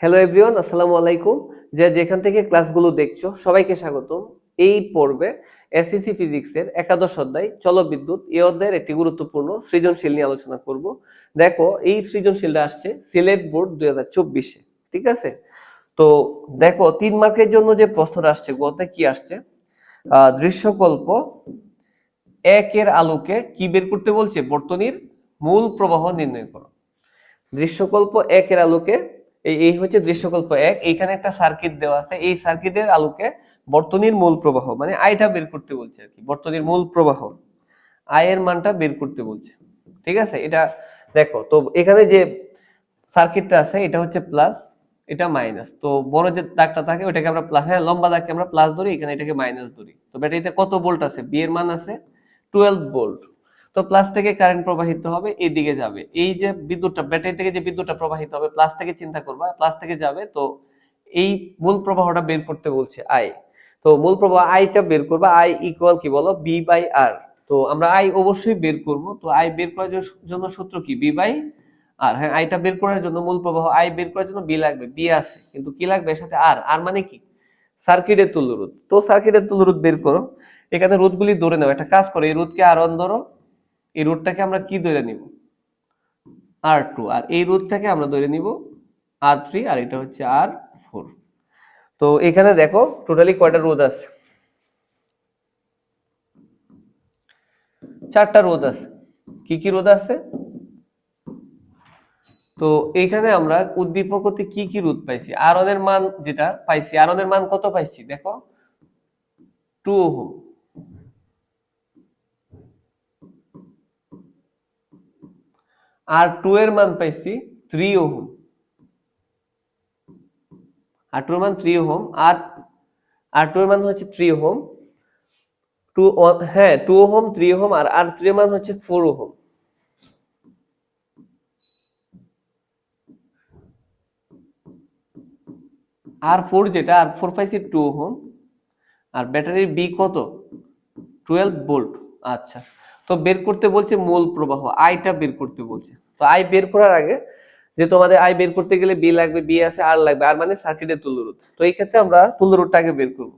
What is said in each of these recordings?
Hello everyone আসসালামু আলাইকুম। যে যেখান থেকে ক্লাসগুলো দেখছ, সবাইকে স্বাগতম। এই পর্বে এসএসসি ফিজিক্সের একাদশ অধ্যায়, চলবিদ্যুৎ, এই অধ্যায়ের একটি গুরুত্বপূর্ণ সৃজনশীল নিয়ে আলোচনা করব। দেখো, এই সৃজনশীলটা আসছে সিলেট বোর্ড দুই হাজার চব্বিশে, ঠিক আছে? তো দেখো, তিন মার্কের জন্য যে প্রশ্নটা আসছে, গতে কি আসছে? দৃশ্যকল্প একের আলোকে কি বের করতে বলছে? বর্তনীর মূল প্রবাহ নির্ণয় করো। দৃশ্যকল্প একের আলোকে এই এই হচ্ছে দৃশ্যকল্প এক। এইখানে একটা সার্কিট দেওয়া আছে। এই সার্কিটের আলোকে বর্তনীর মূল প্রবাহ মানে আইটা বের করতে বলছে আর কি, বর্তনীর মূল প্রবাহ। আয়ের মানটা বের করতে বলছে। ঠিক আছে? এটা দেখো, তো এখানে যে সার্কিটটা আছে, এটা হচ্ছে প্লাস এটা মাইনাস তো বড় যে দাগটা থাকে ওটাকে আমরা প্লাস হ্যাঁ লম্বা দাগকে আমরা প্লাস ধরি, এখানে এটাকে মাইনাস ধরি। তো ব্যাটারিতে কত ভোল্ট আছে? বি এর মান আছে টুয়েলভ ভোল্ট তো প্লাস থেকে কারেন্ট প্রবাহিত হবে এই দিকে যাবে। এই যে বিদ্যুৎটা ব্যাটারি থেকে যে বিদ্যুৎটা প্রবাহিত হবে প্লাস থেকে চিন্তা করবা প্লাস থেকে যাবে, তো এই মূল প্রবাহটা বের করতে বলছে আই তো মূল প্রবাহ আইটা বের করবা আই ইকুয়াল কি বলো? বি বাই আর তো আমরা আই অবশ্যই বের করব, তো আই বের করার জন্য সূত্র কি? বি বাই আর হ্যাঁ আইটা বের করার জন্য মূল প্রবাহ আই বের করার জন্য বি লাগবে বি আছে, কিন্তু কি লাগবে? এর সাথে আর আর মানে কি? সার্কিটের তুল্য রোধ। তো সার্কিটের তুল্য রোধ বের করো। এখানে রোধগুলি ধরে নাও, একটা কাজ করো, এই রোধকে আর অন ধরো এই রোডটাকে আমরা কি ধরে নিব? আর টু আর এই রোধটাকে আমরা ধরে নিব আর থ্রি আর এটা হচ্ছে আর ফোর তো এখানে দেখো টোটালি কয়টা রোদ আছে? চারটা রোদ আছে। কি কি রোদ আছে? তো এইখানে আমরা উদ্দীপক হতে কি কি রোধ পাইছি? আর এর মান যেটা পাইছি আর এর মান কত পাইছি? দেখো টু ওহম। আর টু এর মান পাইছি থ্রি ওহম। আর টু এর মান থ্রি ওহম। আর আর টু এর মান হচ্ছে থ্রি ওহম। টু হ্যাঁ টু ওহম থ্রি ওহম, আর আর থ্রি মান হচ্ছে ফোর ওহম। আর ফোর যেটা, আর ফোর পাইছি টু ওহম। আর ব্যাটারির বি কত? টুয়েলভ ভোল্ট আচ্ছা। তো বের করতে বলছে মূল প্রবাহ, আইটা বের করতে বলছে। তো আয় বের করার আগে যে তোমাদের আয় বের করতে গেলে বি লাগবে, বি আছে, আর লাগবে, আর মানে সার্কিটের তুল্যরোধ তো এই ক্ষেত্রে আমরা তুল্যরোধটা আগে বের করব।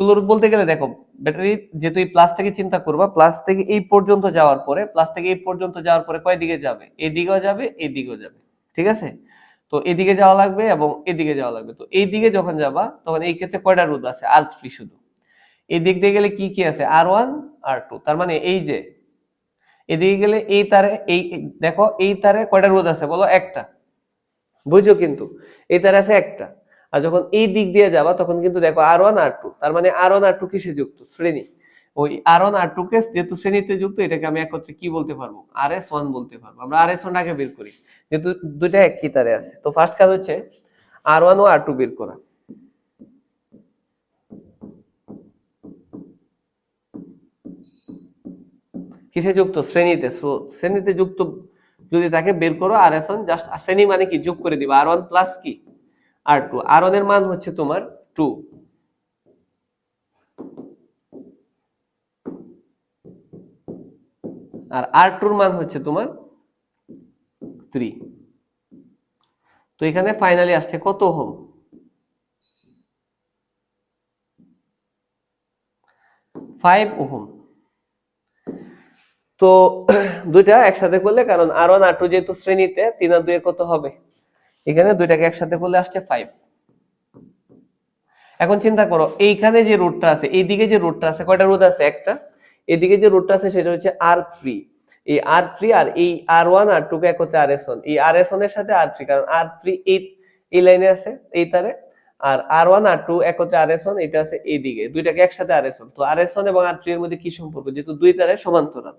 তুল্যরোধ বলতে গেলে দেখো, ব্যাটারি যেহেতু এই প্লাস থেকে চিন্তা করবা প্লাস থেকে এই পর্যন্ত যাওয়ার পরে প্লাস থেকে এই পর্যন্ত যাওয়ার পরে কয় দিকে যাবে? এদিকেও যাবে এদিকেও যাবে। ঠিক আছে? তো এদিকে যাওয়া লাগবে এবং এদিকে যাওয়া লাগবে। তো এই দিকে যখন যাবা, তখন এই ক্ষেত্রে কয়টা রোধ আছে? আর থ্রি শুধু। এই দিক দিয়ে গেলে কি কি আছে? আর ওয়ান আর টু তার মানে এই যে এদিকে গেলে এই তারে, এই, দেখো, এই তারে কয়টা রোধ আছে বলো? একটা। বুঝছ কিন্তু, এই তারে আছে একটা। আর যখন এই দিক দিয়ে যাবা, তখন কিন্তু দেখো আর ওয়ান আর টু তার মানে আর ওয়ান আর টু কিসে যুক্ত? শ্রেণি। ওই আর ওয়ান আর টু কে যেহেতু শ্রেণীতে যুক্ত, এটাকে আমি একত্রে কি বলতে পারব? আর এস ওয়ান বলতে পারব। আমরা আর এস ওয়ান আগে বের করি। যেহেতু দুইটা একই তারে আছে। তো ফার্স্ট কাজ হচ্ছে আর ওয়ান ও আর টু বের করা। কিসে যুক্ত? শ্রেণীতে। শ্রেণীতে যুক্ত যদি তাকে বের করো আর এস ওয়ান জাস্ট শ্রেণি মানে কি? যোগ করে দিবা। আর ওয়ান প্লাস কি? আর টু আর ওয়ানের মান হচ্ছে তোমার টু আর আর টুর মান হচ্ছে তোমার থ্রি তো এখানে ফাইনালি আসছে কত হোম ফাইভ ওহম। তো দুইটা একসাথে করলে, কারণ আর ওয়ান আর টু যেহেতু শ্রেণীতে, তিন আর দুয়ে কত হবে? এখানে দুইটাকে একসাথে করলে আসছে ফাইভ এখন চিন্তা করো, এইখানে যে রোডটা আছে, এইদিকে যে রোডটা আছে, কয়টা রোড আছে? একটা। এদিকে যে রোডটা আছে, সেটা হচ্ছে আর থ্রি এই আর থ্রি আর এই আর ওয়ান আর টু কে একত্রে আর এস ওয়ান এই আর এস ওয়ানের সাথে আর থ্রি কারণ আর থ্রি এই এই লাইনে আছে, এই তারে। আর আর ওয়ান আর টু একত্রে আর এস ওয়ান এটা আছে এইদিকে। দুইটাকে একসাথে আর এস ওয়ান তো আর এস ওয়ান এবং আর থ্রি এর মধ্যে কি সম্পর্ক? যেহেতু দুই তারে সমান্তরাল।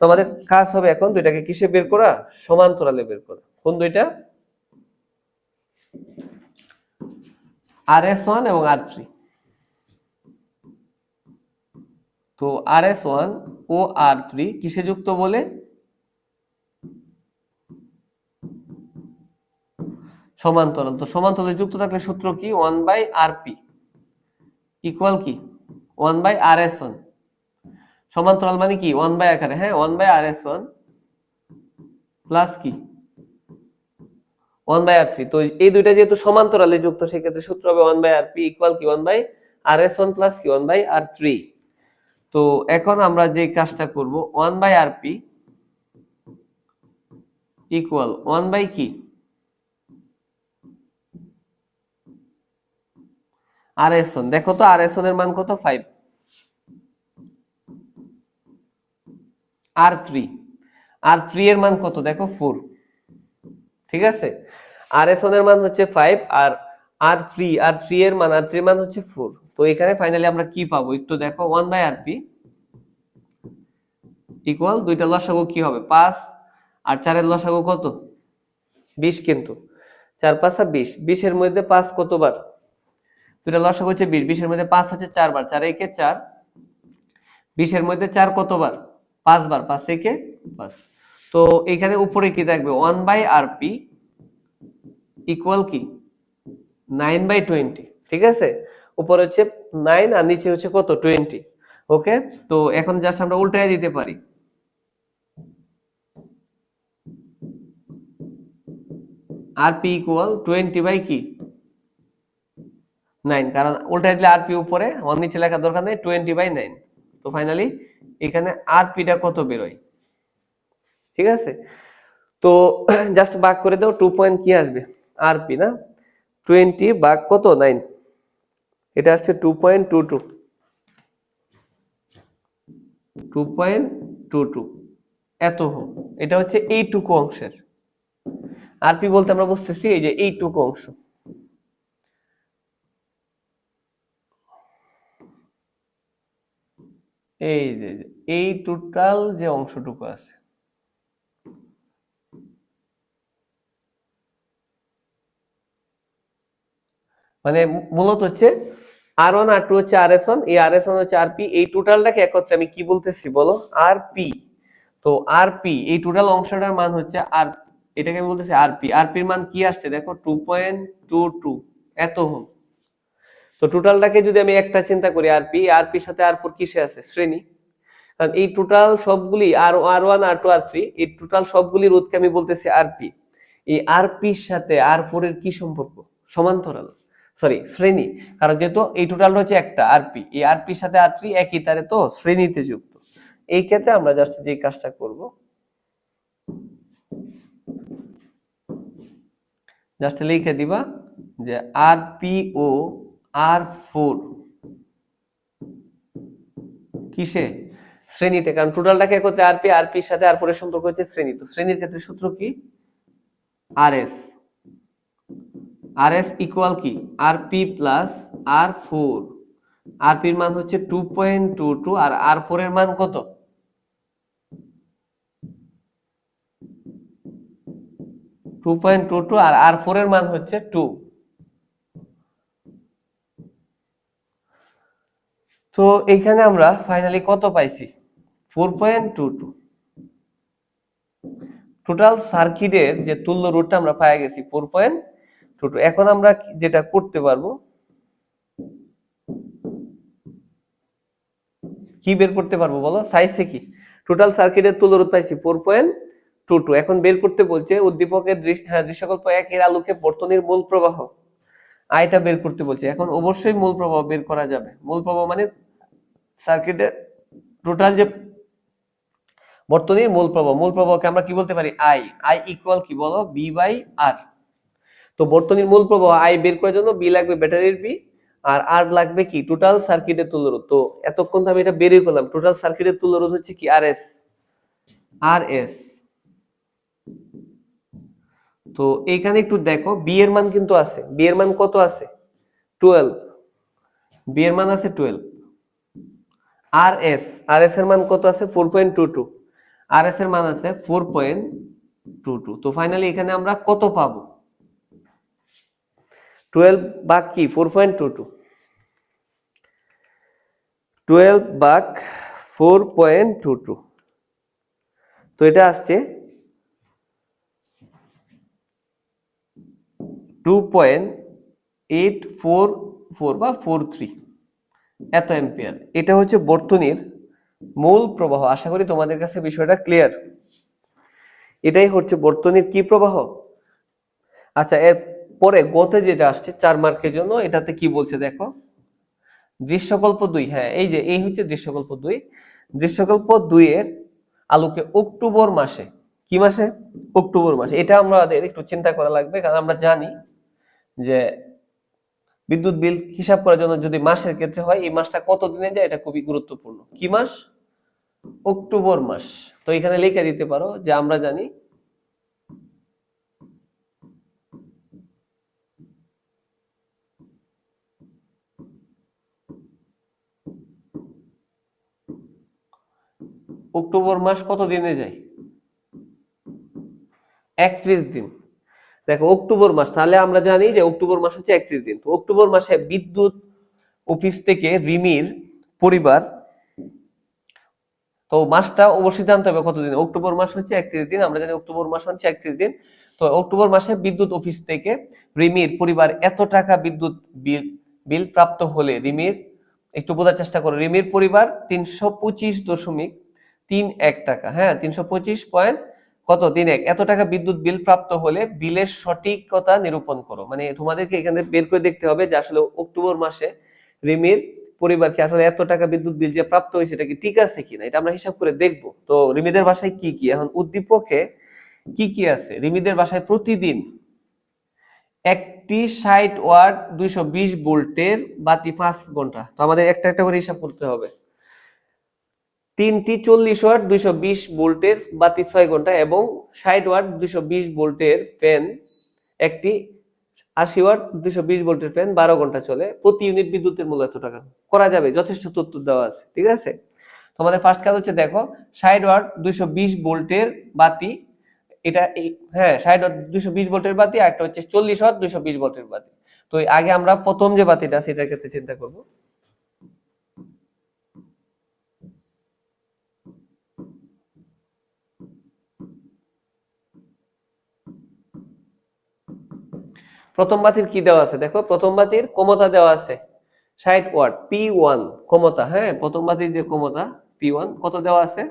তো আমাদের কাজ হবে এখন দুইটাকে কিসে বের করা? সমান্তরালে বের করা। কোন দুইটা? আর এস ওয়ান এবং আর থ্রি তো আর এস ওয়ান ও আর থ্রি কিসে যুক্ত বলে? সমান্তরাল। তো সমান্তরালে যুক্ত থাকলে সূত্র কি? One by R P equal কি? One by R S one সমান্তরাল মানে কি? ওয়ান বাই আকারে হ্যাঁ? One by R S one plus কি? ওয়ান বাই আর থ্রি তো এই দুইটা যেহেতু সমান্তরালে যুক্ত, সেক্ষেত্রে সূত্র হবে one by R P equal কি? One by R S one plus কি? ওয়ান বাই আর থ্রি তো এখন আমরা যে কাজটা করব one by R P equal one by কি? আর এস ওয়ান দেখো তো আর এস ওয়ানের মান কত? Five R three R three এর মান কত? দেখো ফোর ঠিক আছে? আর এস ওয়ানের মান হচ্ছে ফাইভ আর আর থ্রি আর থ্রি এর মান আর থ্রি মান হচ্ছে ফোর তো এখানে ফাইনালি আমরা কি পাবো? একটু দেখো one by R P equal দুইটা লসাগু কি হবে? পাঁচ আর চারের লসাগু কত? বিশ কিন্তু। চার, পাঁচ বিশ। বিশের মধ্যে পাঁচ কতবার? দুইটা লসাগু হচ্ছে বিশ। বিশের মধ্যে পাঁচ হচ্ছে চারবার। চার একে চার। বিশের মধ্যে চার কতবার? পাঁচবার, পাঁচ একে পাঁচ তো এখানে উপরে কি থাকবে? One by R P equal কি? নাইন বাই টোয়েন্টি, ঠিক আছে? উপরে হচ্ছে নাইন আর নিচে হচ্ছে কত? Twenty, okay? তো এখন জাস্ট আমরা উল্টায় দিতে পারি। R P equal twenty by কি? নাইন, কারণ উল্টায় দিলে আর পি উপরে, আমার নিচে লেখার দরকার নেই, টোয়েন্টি বাই নাইন। তো ফাইনালি এখানে আর পিটা কত বেরোয়? ঠিক আছে? তো জাস্ট বাক করে দাও টু পয়েন্ট কি আসবে? আর পি, না? টোয়েন্টি বাক কত? নাইন এটা আসছে two point two two two point two two এত এটা হচ্ছে এইটুকু অংশের। আরপি বলতে আমরা বুঝতেছি এই যে এইটুকু অংশ। এই যে, এই টোটাল যে অংশটুকু আছে। মানে মূলত হচ্ছে আর ওয়ান আর টু হচ্ছে আর এস ওয়ান এই আর এস ওয়ান হচ্ছে আর পি এই টোটালটাকে একত্রে আমি কি বলতেছি বলো? আর পি তো আর পি এই টোটাল অংশটার মান হচ্ছে আর এটাকে আমি বলতেছি আর পি আর পির মান কি আসছে দেখো? টু পয়েন্ট টু টু এত হোক। তো টোটালটাকে যদি আমি একটা চিন্তা করি আর পি আর সাথে আর ফোর কিসে আছে? শ্রেণি। কারণ এই টোটাল সবগুলি আর R one, R two, R three, এই টোটাল সবগুলি রোধকে আমি বলতেছি আর পি এই আর পির সাথে আর ফোর এর কি সম্পর্ক? সমান্তরাল। সরি, শ্রেণি। কারণ যেহেতু এই টোটালটা হচ্ছে একটা আর পি এই আর পির সাথে আর থ্রি একই তারে তো শ্রেণীতে যুক্ত। এই ক্ষেত্রে আমরা জাস্ট যে কাজটা করব জাস্ট লিখে দিবা যে আর পি ও আর ফোর। কিসে? শ্রেণীতে, কারণ টোটালটাকে একত্রে আর পি, আর পির সাথে আর ফোরের সম্পর্ক হচ্ছে শ্রেণি। তো শ্রেণির ক্ষেত্রে সূত্র কি? R S. R S equal কি? R P plus R four R পির মান হচ্ছে টু পয়েন্ট টু টু আর আর ফোর এর মান কত? টু পয়েন্ট টু টু আর আর ফোর এর মান হচ্ছে টু তো এইখানে আমরা ফাইনালি কত পাইছি? Four point two two total সার্কিটের যে তুল্য রুটটা আমরা পাই গেছি ফোর পয়েন্ট টু টু এখন আমরা যেটা করতে পারব কি বের করতে পারব বলো? সাইজে কি? টোটাল সার্কিটের তুল্য রোধ পাইছি ফোর পয়েন্ট টু টু এখন বের করতে বলছে উদ্দীপকের হ্যাঁ, দৃশ্যকল্প একের আলোকে বর্তনীর মূল প্রবাহ। আয়টা বের করতে বলছে। এখন অবশ্যই মূল প্রবাহ বের করা যাবে। মূল প্রবাহ মানে সার্কিটের টোটাল যে বর্তনীর মূল প্রবাহ, মূল প্রবাহকে আমরা কি বলতে পারি? আই আই ইকুয়াল কি বলো? বি বাই আর তো বর্তনীর মূল প্রবাহ আই বের করার জন্য বি লাগবে ব্যাটারির বি আর আর লাগবে কি? টোটাল সার্কিটের তুল্যরোধ। তো এতক্ষণ আমি এটা বেরই করলাম। টোটাল সার্কিটের তুল্যরোধ হচ্ছে কি? আর এস আর এস তো এইখানে একটু দেখো বি এর মান কিন্তু আছে। বি এর মান কত আছে? টুয়েলভ বি এর মান আছে twelve R S R S এর মান কত আছে? Four point two two R S এর মান আছে ফোর পয়েন্ট টু টু তো ফাইনালি এখানে আমরা কত পাবো? টুয়েলভ বাক কি? Four point two two twelve বাক ফোর পয়েন্ট টু টু তো এটা আসছে two point eight four four বা ফোর থ্রি এত অ্যাম্পিয়ার এটা হচ্ছে বর্তনীর মূল প্রবাহ। আশা করি তোমাদের কাছে বিষয়টা ক্লিয়ার এটাই হচ্ছে বর্তনীর কি প্রবাহ? আচ্ছা এর পরে গতে যেটা আসছে, চার মার্কের জন্য, এটাতে কি বলছে দেখো? দৃশ্যকল্প দুই হ্যাঁ এই যে, এই হচ্ছে দৃশ্যকল্প দুই। দৃশ্যকল্প দুই এর আলোকে অক্টোবর মাসে, কি মাসে? অক্টোবর মাসে। এটা আমাদের একটু চিন্তা করা লাগবে, কারণ আমরা জানি যে বিদ্যুৎ বিল হিসাব করার জন্য যদি মাসের ক্ষেত্রে হয়, এই মাসটা কত দিনে যায় এটা খুবই গুরুত্বপূর্ণ। কি মাস? অক্টোবর মাস। তো এখানে লিখে দিতে পারো যে আমরা জানি অক্টোবর মাস কত দিনে যায়? একত্রিশ দিন। দেখো, অক্টোবর মাস, তাহলে আমরা জানি যে অক্টোবর মাস হচ্ছে একত্রিশ দিন। তো অক্টোবর মাসে বিদ্যুৎ অফিস থেকে রিমির পরিবার, তো মাসটা অবশ্যই জানতে হবে কতদিন। অক্টোবর মাস হচ্ছে একত্রিশ দিন, আমরা জানি অক্টোবর মাস হচ্ছে একত্রিশ দিন। তো অক্টোবর মাসে বিদ্যুৎ অফিস থেকে রিমির পরিবার এত টাকা বিদ্যুৎ বিল বিল প্রাপ্ত হলে রিমির, একটু বোঝার চেষ্টা করো, রিমির পরিবার তিনশো পঁচিশ দশমিক তিন এক টাকা হ্যাঁ তিনশো পঁচিশ পয়েন্ট কত তিন এক এত টাকা বিদ্যুৎ বিল প্রাপ্ত হলে বিলের সঠিকতা নিরূপণ করো। মানে তোমাদেরকে এখানে বের করে দেখতে হবে যে আসলে অক্টোবর মাসে রিমির পরিবারকে আসলে এত টাকা বিদ্যুৎ বিল যে প্রাপ্ত হয়েছে, এটা কি ঠিক আছে কিনা? এটা আমরা হিসাব করে দেখব। তো রিমিদের বাসায় কি কি? এখন উদ্দীপকে কি কি আছে? রিমিদের বাসায় প্রতিদিন একটি ষাট ওয়াট দুইশো বিশ ভোল্টের বাতি পাঁচ ঘণ্টা। তো আমাদের একটা একটা করে হিসাব করতে হবে। তিনটি চল্লিশ ওয়াট, দুইশো বিশ ভোল্টের বাতি ছয় ঘণ্টা এবং ষাট ওয়াট, দুইশো বিশ ভোল্টের ফ্যান। একটি আশি ওয়াট, দুইশো বিশ ভোল্টের ফ্যান বারো ঘণ্টা চলে। প্রতি ইউনিট বিদ্যুতের মূল্য এত টাকা? করা যাবে, যথেষ্ট তথ্য দেওয়া আছে, ঠিক আছে? তোমাদের ফার্স্ট কাজ হচ্ছে, দেখো, ষাট ওয়াট, দুইশো বিশ ভোল্টের বাতি, এটা হ্যাঁ ষাট ওয়াট, দুইশো বিশ ভোল্টের বাতি, আর একটা হচ্ছে চল্লিশ ওয়াট, দুইশো বিশ ভোল্টের বাতি। তো আগে আমরা প্রথম যে বাতিটা এটার ক্ষেত্রে চিন্তা করব। প্রথম বাতির কি দেওয়া আছে? দেখো, প্রথম বাতির ক্ষমতা দেওয়া আছে। ষাট ওয়াট, পি ওয়ান ক্ষমতা হ্যাঁ? প্রথম বাতির যে ক্ষমতা, পি ওয়ান, কত দেওয়া আছে?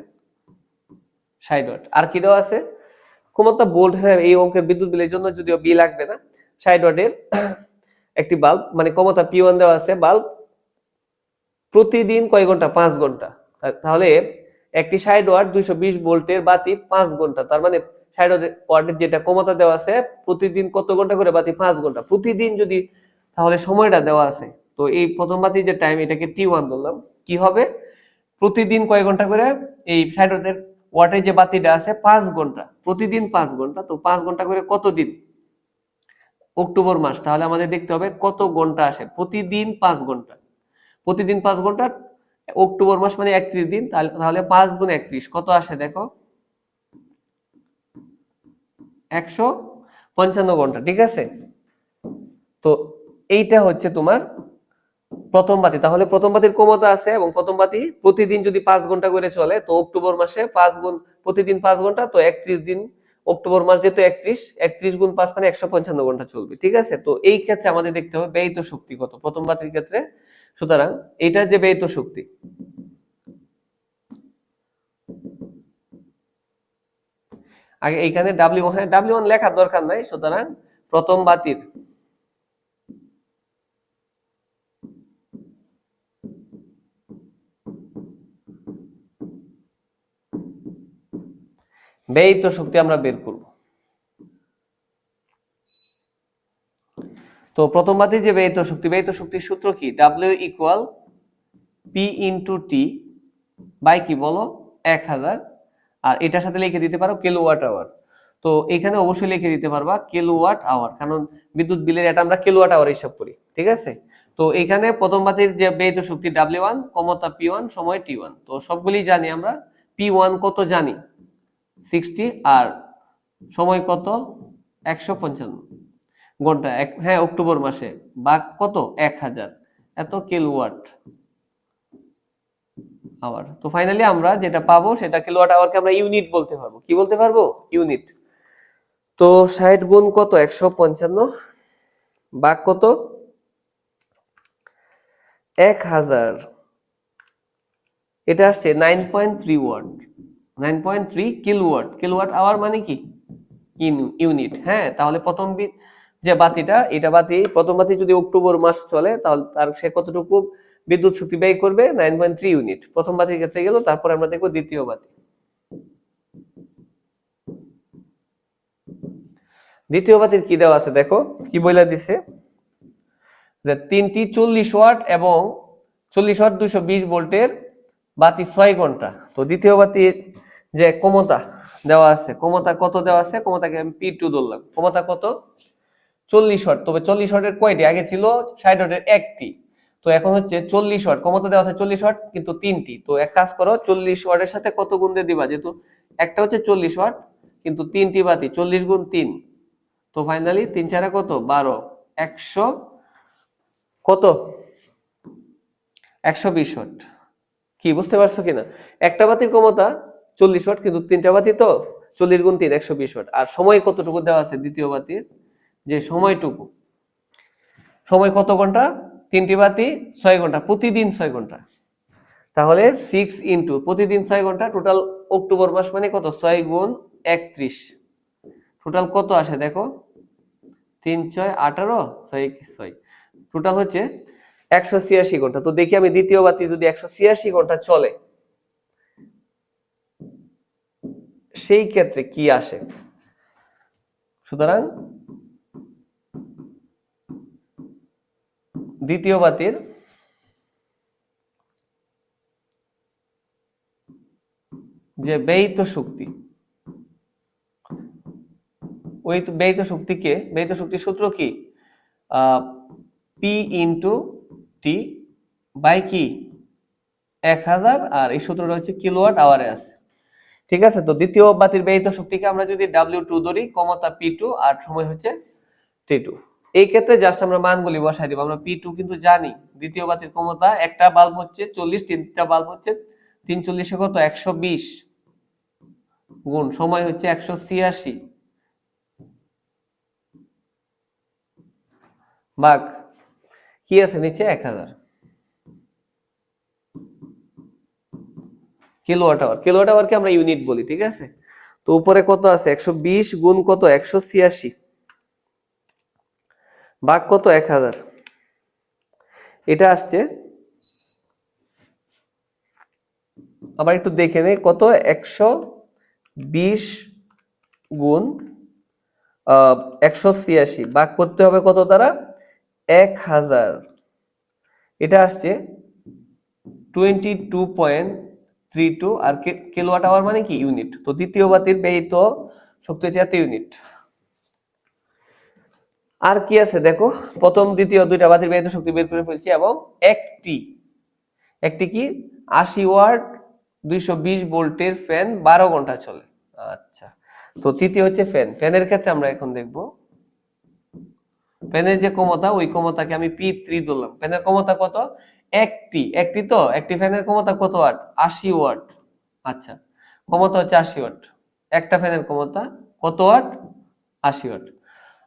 ষাট ওয়াট। আর কি দেওয়া আছে? ক্ষমতা বোল্ট হ্যাঁ এই অঙ্কের বিদ্যুৎ বিলের জন্য যদিও বি লাগবে না। ষাট ওয়াটের একটি বাল্ব মানে ক্ষমতা পি ওয়ান দেওয়া আছে, বাল্ব প্রতিদিন কয় ঘণ্টা? পাঁচ ঘণ্টা। তাহলে একটি ষাট ওয়াট, দুইশো বিশ ভোল্টের বাতি পাঁচ ঘণ্টা। তার মানে ষাট ওয়াটের যেটা ক্ষমতা দেওয়া আছে, প্রতিদিন কত ঘণ্টা করে বাতি? পাঁচ ঘণ্টা। প্রতিদিন যদি তাহলে সময়টা দেওয়া আছে। তো এই প্রথম বাতি যে টাইম এটাকে টি ওয়ান ধরলাম। কি হবে? প্রতিদিন কয় ঘণ্টা করে এই ষাট ওয়াটের যে বাতিটা আছে, পাঁচ ঘণ্টা। প্রতিদিন পাঁচ ঘণ্টা। তো পাঁচ ঘণ্টা করে কত দিন? অক্টোবর মাস। তাহলে আমাদের দেখতে হবে কত ঘণ্টা আসে। প্রতিদিন পাঁচ ঘণ্টা। প্রতিদিন পাঁচ ঘণ্টা, অক্টোবর মাস মানে একত্রিশ দিন। তাহলে পাঁচ গুণ একত্রিশ। কত আসে দেখো? একশো পঞ্চান্ন ঘণ্টা, ঠিক আছে? তো এইটা হচ্ছে তোমার প্রথম বাতি। তাহলে প্রথম বাতির ক্ষমতা আছে এবং প্রথম বাতি প্রতিদিন যদি পাঁচ ঘণ্টা করে চলে, তো অক্টোবর মাসে পাঁচ গুণ, প্রতিদিন পাঁচ ঘণ্টা, তো একত্রিশ দিন, অক্টোবর মাস যেহেতু একত্রিশ একত্রিশ গুণ পাঁচ মানে একশো পঞ্চান্ন ঘণ্টা চলবে, ঠিক আছে? তো এই ক্ষেত্রে আমাদের দেখতে হবে ব্যয়িত শক্তি কত, প্রথম বাতির ক্ষেত্রে। সুতরাং এইটার যে ব্যয়িত শক্তি আগে এইখানে ডাব্লিউ হ্যাঁ ডাব্লিউ ওয়ান লেখার দরকার নাই, সুতরাং প্রথম বাতির। ব্যয়িত শক্তি আমরা বের করব। তো প্রথম বাতি যে ব্যয়িত শক্তি ব্যয়িত শক্তির সূত্র কি? W equal P into T by কি বলো? এক হাজার আর এটার সাথে লিখে দিতে পারো কিলোওয়াট আওয়ার তো এখানে অবশ্যই লিখে দিতে পারবা কিলোওয়াট আওয়ার কারণ বিদ্যুৎ বিলের এটা আমরা কিলোওয়াট আওয়ার হিসাব করি, ঠিক আছে? তো এখানে প্রথম বাতির যে ব্যয়িত শক্তি ডাব্লিউ ওয়ান ক্ষমতা পি ওয়ান সময় টি ওয়ান তো সবগুলি জানি আমরা পি ওয়ান কত জানি? সিক্সটি আর সময় কত? একশো পঞ্চান্ন। ঘণ্টা হ্যাঁ অক্টোবর মাসে। বা কত? এক হাজার। এত কিলোওয়াট আওয়ার। তো ফাইনালি আমরা যেটা পাবো সেটা কিলোওয়াট আওয়ারকে আমরা ইউনিট বলতে পারব। কি বলতে পারব? ইউনিট তো ষাট গুণ কত? একশো পঞ্চান্ন। বা কত? এক হাজার। এটা আসছে nine point three watt nine point three kilowatt kilowatt hour মানে কি? ইউনিট হ্যাঁ তাহলে প্রথম যে বাতিটা, এটা বাতি প্রথম বাতি যদি অক্টোবর মাস চলে, তাহলে তার সে কতটুকু? বিদ্যুৎ শক্তি ব্যয় করবে নাইন পয়েন্ট থ্রি ইউনিট প্রথম বাতির ক্ষেত্রে গেল, তারপর আমরা দেখব দ্বিতীয় বাতি। দ্বিতীয় বাতির কি দেওয়া আছে দেখো, কি বইলা দিছে? যে তিনটি চল্লিশ ওয়াট এবং চল্লিশ ওয়াট দুইশো বিশ ভোল্টের বাতি ছয় ঘণ্টা। তো দ্বিতীয় বাতির যে ক্ষমতা দেওয়া আছে, ক্ষমতা কত দেওয়া আছে? ক্ষমতাকে আমি পি টু ধরলাম। ক্ষমতা কত? চল্লিশ ওয়াট। তবে চল্লিশ ওয়াটের কয়টি? আগে ছিল ষাট ওয়াটের একটি। তো এখন হচ্ছে চল্লিশ ওয়াট ক্ষমতা দেওয়া আছে চল্লিশ ওয়াট, কিন্তু তিনটি। তো এক কাজ করো, চল্লিশ ওয়াটের সাথে কত গুণ দিয়ে দিবা? যেহেতু একটা হচ্ছে চল্লিশ ওয়াট, কিন্তু তিনটি বাতি, চল্লিশ গুণ তিন। তো ফাইনালি তিন চারে কত? বারো। একশো কত? একশো বিশ ওয়াট। কি, বুঝতে পারছ কিনা? একটা বাতির ক্ষমতা চল্লিশ ওয়াট, কিন্তু তিনটা বাতি তো চল্লিশ গুণ তিন, একশো বিশ ওয়াট। আর সময় কতটুকু দেওয়া আছে দ্বিতীয় বাতির? যে সময়টুকু। সময় কত ঘণ্টা? তিনটি বাতি ছয় ঘণ্টা, প্রতিদিন ছয় ঘণ্টা। তাহলে সিক্স ইন্টু প্রতিদিন ছয় ঘণ্টা টোটাল অক্টোবর মাস মানে কত? ছয় গুণ একত্রিশ। টোটাল কত আসে দেখো? তিন, ছয়, আঠারো, ছয় ছয়। টোটাল হচ্ছে একশো ছিয়াশি ঘণ্টা। তো দেখি আমি দ্বিতীয় বাতি যদি একশো ছিয়াশি ঘণ্টা চলে, সেই ক্ষেত্রে কি আসে? সুতরাং দ্বিতীয় বাতির যে ব্যয়িত শক্তি, ওই ব্যয়িত শক্তিকে, ব্যয়িত শক্তির সূত্র কি? পি ইন্টু টি বাই কি এক হাজার, আর এই সূত্রটা হচ্ছে কিলোওয়াট আওয়ারে আছে। ঠিক আছে? তো দ্বিতীয় বাতির ব্যয়িত শক্তিকে আমরা যদি ডাব্লিউ টু ধরি, ক্ষমতা পি টু আর সময় হচ্ছে টি টু এই ক্ষেত্রে জাস্ট আমরা মানগুলি বসাই দিব। আমরা পি টু কিন্তু জানি, দ্বিতীয় বাতির ক্ষমতা একটা বাল্ব হচ্ছে চল্লিশ, তিনটা বাল্ব হচ্ছে তিন চল্লিশে কত? একশো বিশ গুণ, সময় হচ্ছে একশো ছিয়াশি। ভাগ কি আছে নিচে? এক হাজার। কিলোওয়াট আওয়ার কিলোওয়াট আওয়ারকে আমরা ইউনিট বলি, ঠিক আছে? তো উপরে কত আছে? একশো বিশ গুণ কত? একশো ছিয়াশি। ভাগ কত এক হাজার। এটা আসছে। আবার একটু দেখে নেই, কত? একশো বিশ গুণ একশো ছিয়াশি। ভাগ করতে হবে কত দ্বারা? এক হাজার। এটা আসছে twenty two point three two. আর কিলোওয়াট আওয়ার মানে কি? ইউনিট। তো দ্বিতীয় বাতির ব্যয়িত শক্তি হচ্ছে এত ইউনিট। আর কি আছে? দেখো, প্রথম, দ্বিতীয় দুইটা বাতির ব্যয়িত শক্তি বের করে ফেলছি এবং একটি একটি কি? আশি ওয়াট, দুইশো বিশ ভোল্টের ফ্যান বারো ঘণ্টা চলে। আচ্ছা তো তৃতীয় হচ্ছে ফ্যান। ফ্যানের ক্ষেত্রে আমরা এখন দেখব, ফ্যানের যে ক্ষমতা, ওই ক্ষমতাকে আমি পি থ্রি ধরলাম। ফ্যানের ক্ষমতা কত? একটি একটি তো? একটি ফ্যানের ক্ষমতা কত ওয়াট? আশি ওয়াট। আচ্ছা ক্ষমতা হচ্ছে আশি ওয়াট। একটা ফ্যানের ক্ষমতা কত ওয়াট? আশি ওয়াট।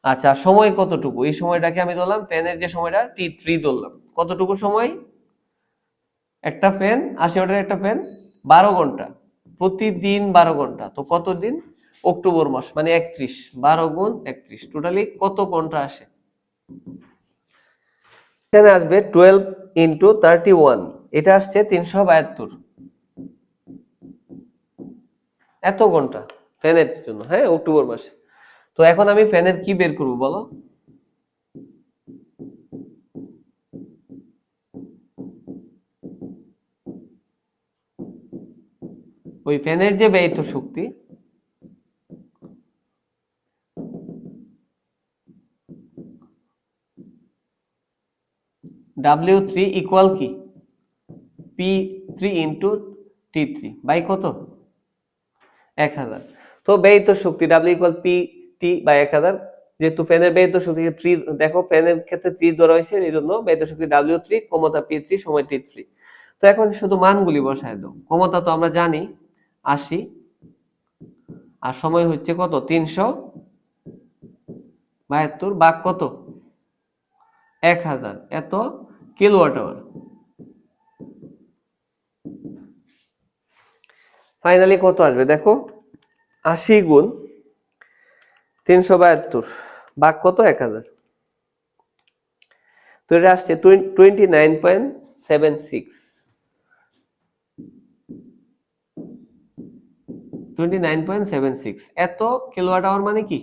আচ্ছা সময় কতটুকু? এই সময়টাকে আমি ধরলাম ফ্যানের যে সময়টা টি থ্রি ধরলাম। কতটুকু সময়? একটা ফ্যান, আশি ওয়াটের একটা ফ্যান, বারো ঘণ্টা। প্রতিদিন বারো ঘণ্টা। তো কতদিন? অক্টোবর মাস মানে একত্রিশ। বারো গুণ একত্রিশ। টোটালি কত ঘণ্টা আসে? এখানে আসবে টুয়েলভ ইন্টু থার্টি ওয়ান এটা আসছে তিনশো বাহাত্তর এত ঘণ্টা ফ্যানের জন্য হ্যাঁ অক্টোবর মাসে। তো এখন আমি ফ্যানের কি বের করব বলো? ওই ফ্যানের যে ব্যয়িত শক্তি, ডাব্লিউ থ্রি ইকুয়াল কি? P three into T three, by কত? এক হাজার। তো ব্যয়িত শক্তি ডাব্লিউ ইকুয়াল পি টি বা এক হাজার, যেহেতু ফ্যানের ব্যয়িত শক্তি থ্রি দেখো ফ্যানের ক্ষেত্রে থ্রি ধরা হয়েছে এই জন্য ব্যয়িত শক্তি ডাব্লিউ থ্রি ক্ষমতা পি থ্রি সময় টি থ্রি তো এখন শুধু মানগুলি বসায় দাও ক্ষমতা তো আমরা জানি, আশি। আর সময় হচ্ছে কত? তিনশো বাহাত্তর বাঘ কত? এক হাজার। এত কিলোওয়াট আওয়ার ফাইনালি কত আসবে? দেখো, আশি গুণ তিনশো বাহাত্তর। ভাগ কত? এক হাজার। তো এটা আসছে twenty nine point seven six. Twenty nine point seven six. এত কিলোওয়াট আওয়ার মানে কি?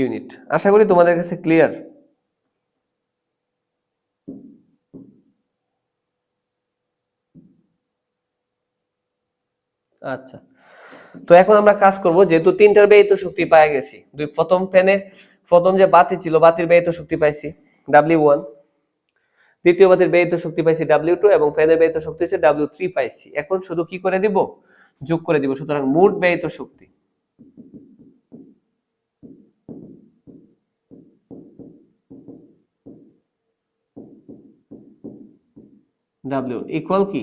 ইউনিট। আশা করি তোমাদের কাছে ক্লিয়ার। আচ্ছা। তো এখন আমরা কাজ করব, যেহেতু তিনটার ব্যয়িত শক্তি পাই গেছি। দুই প্রথম ফ্যানে প্রথম যে বাতি ছিল, বাতির ব্যয়িত শক্তি পাইছি ডাব্লিউ ওয়ান দ্বিতীয় বাতির ব্যয়িত শক্তি পাইছি ডাব্লিউ টু এবং ফ্যানের ব্যয়িত শক্তি হচ্ছে ডাব্লিউ থ্রি পাইছি। এখন শুধু কি করে দিব? যোগ করে দিব, সুতরাং মোট ব্যয়িত শক্তি। ডাব্লিউ ইকুয়াল কি?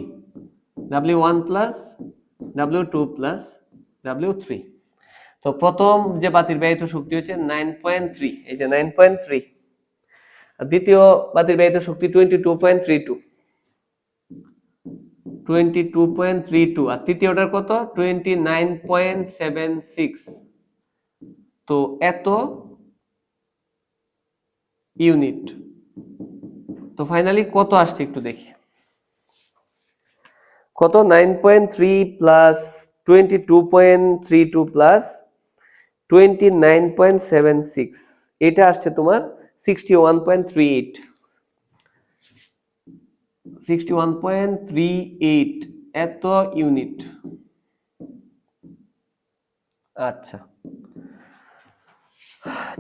W one plus W two plus W three তো প্রথম যে বাতির ব্যয়িত শক্তি হচ্ছে নাইন পয়েন্ট থ্রি এই যে নাইন পয়েন্ট থ্রি দ্বিতীয় বাতির ব্যয়িত শক্তি twenty two point three two twenty two point three two আর তৃতীয়টার কত? Twenty nine point seven six তো এত ইউনিট। তো ফাইনালি কত আসছে একটু দেখি। কত? Nine point three plus twenty two point three two plus twenty nine point seven six এটা আসছে তোমার sixty one point three eight sixty one point three eight এত ইউনিট আচ্ছা।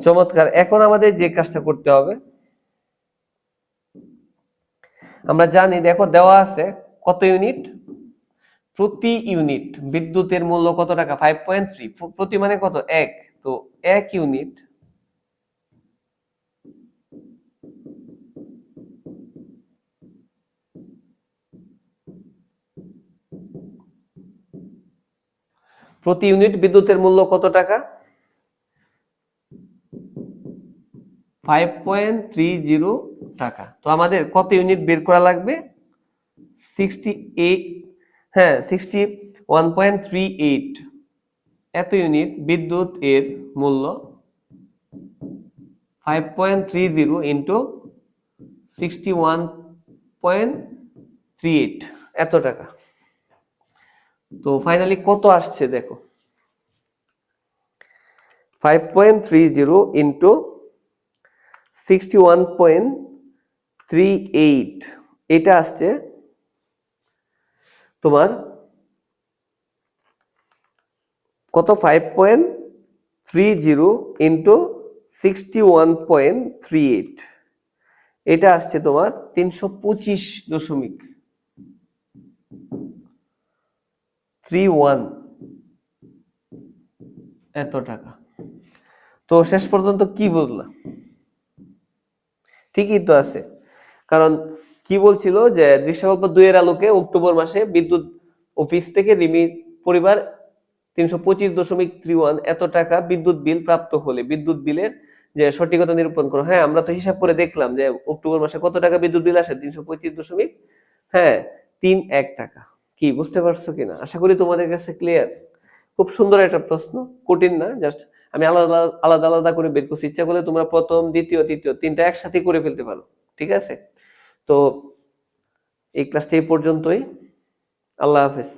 চমৎকার, এখন আমাদের যে কাজটা করতে হবে, আমরা জানি, দেখো দেওয়া আছে কত ইউনিট প্রতি ইউনিট বিদ্যুতের মূল্য কত টাকা? ফাইভ পয়েন্ট থ্রি প্রতি মানে কত? এক। তো এক ইউনিট প্রতি ইউনিট বিদ্যুতের মূল্য কত টাকা? ফাইভ পয়েন্ট থ্রি জিরো টাকা। তো আমাদের কত ইউনিট বের করা লাগবে? সিক্সটি এইট হ্যাঁ sixty one point three eight এত ইউনিট বিদ্যুৎ এর মূল্য five point three zero into sixty one point three eight এত টাকা। তো ফাইনালি কত আসছে দেখো? Five point three zero into sixty one point three eight এটা আসছে তোমার কত? Five point three zero into sixty one point three eight এটা আসছে তোমার তিনশো পঁচিশ দশমিক থ্রি ওয়ান এত টাকা। তো শেষ পর্যন্ত কি বুঝলা? ঠিকই তো আছে। কারণ কি বলছিল যে দৃশ্যকল্প দুইয়ের আলোকে অক্টোবর মাসে বিদ্যুৎ অফিস থেকে রিমি পরিবার তিনশো পঁচিশ দশমিক থ্রি ওয়ান এত টাকা বিদ্যুৎ বিল প্রাপ্ত হলে, বিদ্যুৎ বিলের যে সঠিকতা নিরূপণ করো। হ্যাঁ আমরা তো হিসাব করে দেখলাম যে অক্টোবর মাসে কত টাকা বিদ্যুৎ বিল আসে? তিনশো পঁচিশ দশমিক হ্যাঁ তিন এক টাকা। কি, বুঝতে পারছ কিনা আশা করি তোমাদের কাছে ক্লিয়ার খুব সুন্দর একটা প্রশ্ন, কঠিন না জাস্ট আমি আলাদা আলাদা আলাদা করে বের করছি। ইচ্ছা করলে তোমরা প্রথম, দ্বিতীয়, তৃতীয় তিনটা একসাথে করে ফেলতে পারো, ঠিক আছে? তো এই ক্লাসটি এই পর্যন্তই। আল্লাহ হাফেজ।